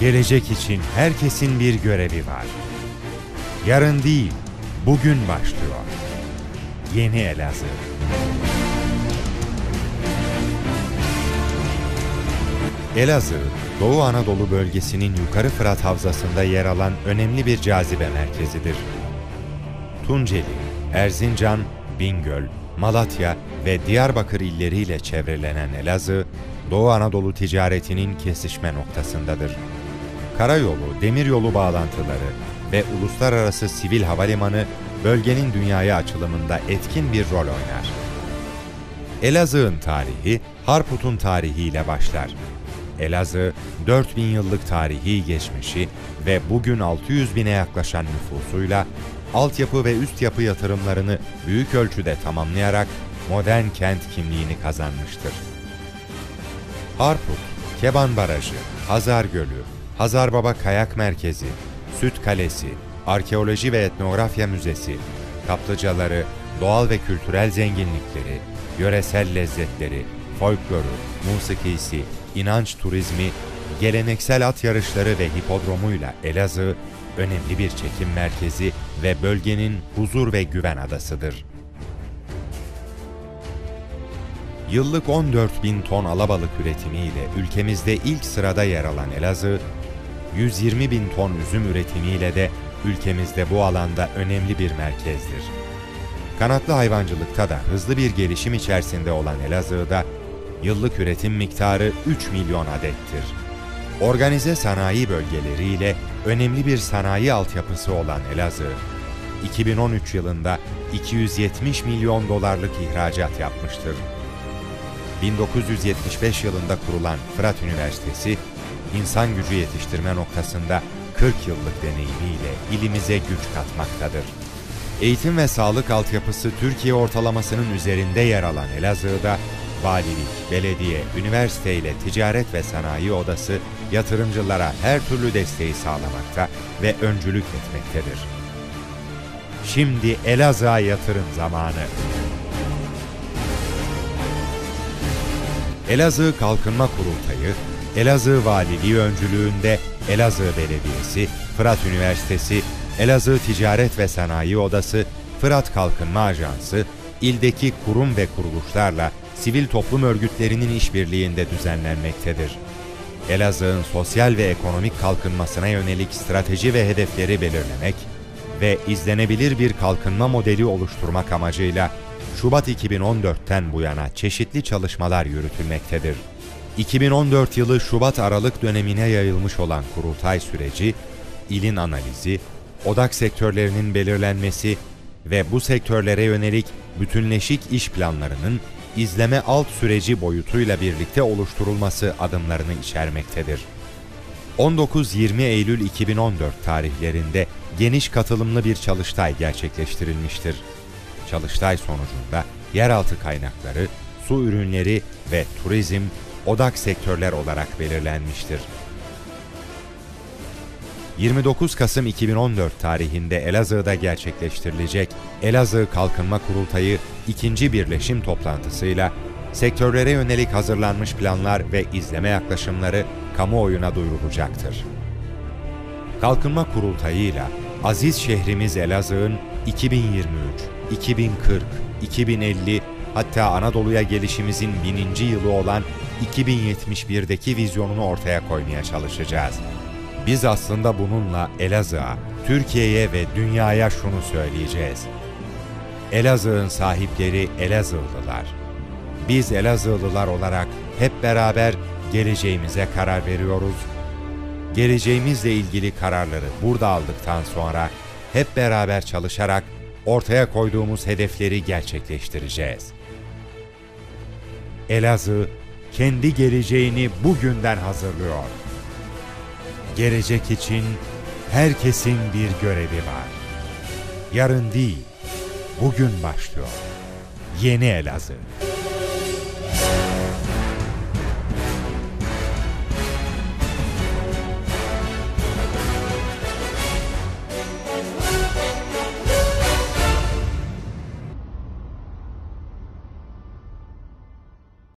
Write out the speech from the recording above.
Gelecek için herkesin bir görevi var. Yarın değil, bugün başlıyor. Yeni Elazığ. Elazığ, Doğu Anadolu bölgesinin Yukarı Fırat Havzası'nda yer alan önemli bir cazibe merkezidir. Tunceli, Erzincan, Bingöl, Malatya ve Diyarbakır illeriyle çevrelenen Elazığ, Doğu Anadolu ticaretinin kesişme noktasındadır. Karayolu, demiryolu bağlantıları ve uluslararası sivil havalimanı bölgenin dünyaya açılımında etkin bir rol oynar. Elazığ'ın tarihi Harput'un tarihiyle başlar. Elazığ, 4000 yıllık tarihi geçmişi ve bugün 600 bine yaklaşan nüfusuyla altyapı ve üst yapı yatırımlarını büyük ölçüde tamamlayarak modern kent kimliğini kazanmıştır. Harput, Keban Barajı, Hazar Gölü, Hazarbaba Kayak Merkezi, Süt Kalesi, Arkeoloji ve Etnografya Müzesi, kaplıcaları, doğal ve kültürel zenginlikleri, yöresel lezzetleri, folkloru, musikisi, inanç turizmi, geleneksel at yarışları ve hipodromuyla Elazığ, önemli bir çekim merkezi ve bölgenin huzur ve güven adasıdır. Yıllık 14 bin ton alabalık üretimiyle ülkemizde ilk sırada yer alan Elazığ, 120 bin ton üzüm üretimiyle de ülkemizde bu alanda önemli bir merkezdir. Kanatlı hayvancılıkta da hızlı bir gelişim içerisinde olan Elazığ'da yıllık üretim miktarı 3 milyon adettir. Organize sanayi bölgeleriyle önemli bir sanayi altyapısı olan Elazığ, 2013 yılında 270 milyon dolarlık ihracat yapmıştır. 1975 yılında kurulan Fırat Üniversitesi, insan gücü yetiştirme noktasında 40 yıllık deneyimiyle ilimize güç katmaktadır. Eğitim ve sağlık altyapısı Türkiye ortalamasının üzerinde yer alan Elazığ'da, valilik, belediye, üniversite ile ticaret ve sanayi odası yatırımcılara her türlü desteği sağlamakta ve öncülük etmektedir. Şimdi Elazığ'a yatırım zamanı. Elazığ Kalkınma Kurultayı, Elazığ Valiliği öncülüğünde Elazığ Belediyesi, Fırat Üniversitesi, Elazığ Ticaret ve Sanayi Odası, Fırat Kalkınma Ajansı, ildeki kurum ve kuruluşlarla sivil toplum örgütlerinin işbirliğinde düzenlenmektedir. Elazığ'ın sosyal ve ekonomik kalkınmasına yönelik strateji ve hedefleri belirlemek ve izlenebilir bir kalkınma modeli oluşturmak amacıyla Şubat 2014'ten bu yana çeşitli çalışmalar yürütülmektedir. 2014 yılı Şubat-Aralık dönemine yayılmış olan kurultay süreci, ilin analizi, odak sektörlerinin belirlenmesi ve bu sektörlere yönelik bütünleşik iş planlarının izleme alt süreci boyutuyla birlikte oluşturulması adımlarını içermektedir. 19-20 Eylül 2014 tarihlerinde geniş katılımlı bir çalıştay gerçekleştirilmiştir. Çalıştay sonucunda yeraltı kaynakları, su ürünleri ve turizm odak sektörler olarak belirlenmiştir. 29 Kasım 2014 tarihinde Elazığ'da gerçekleştirilecek Elazığ Kalkınma Kurultayı ikinci birleşim toplantısıyla sektörlere yönelik hazırlanmış planlar ve izleme yaklaşımları kamuoyuna duyurulacaktır. Kalkınma Kurultayı'yla aziz şehrimiz Elazığ'ın 2023, 2040, 2050 hatta Anadolu'ya gelişimizin bininci yılı olan 2071'deki vizyonunu ortaya koymaya çalışacağız. Biz aslında bununla Elazığ'a, Türkiye'ye ve dünyaya şunu söyleyeceğiz. Elazığ'ın sahipleri Elazığlılar. Biz Elazığlılar olarak hep beraber geleceğimize karar veriyoruz. Geleceğimizle ilgili kararları burada aldıktan sonra hep beraber çalışarak ortaya koyduğumuz hedefleri gerçekleştireceğiz. Elazığ kendi geleceğini bugünden hazırlıyor. Gelecek için herkesin bir görevi var. Yarın değil, bugün başlıyor. Yeni Elazığ.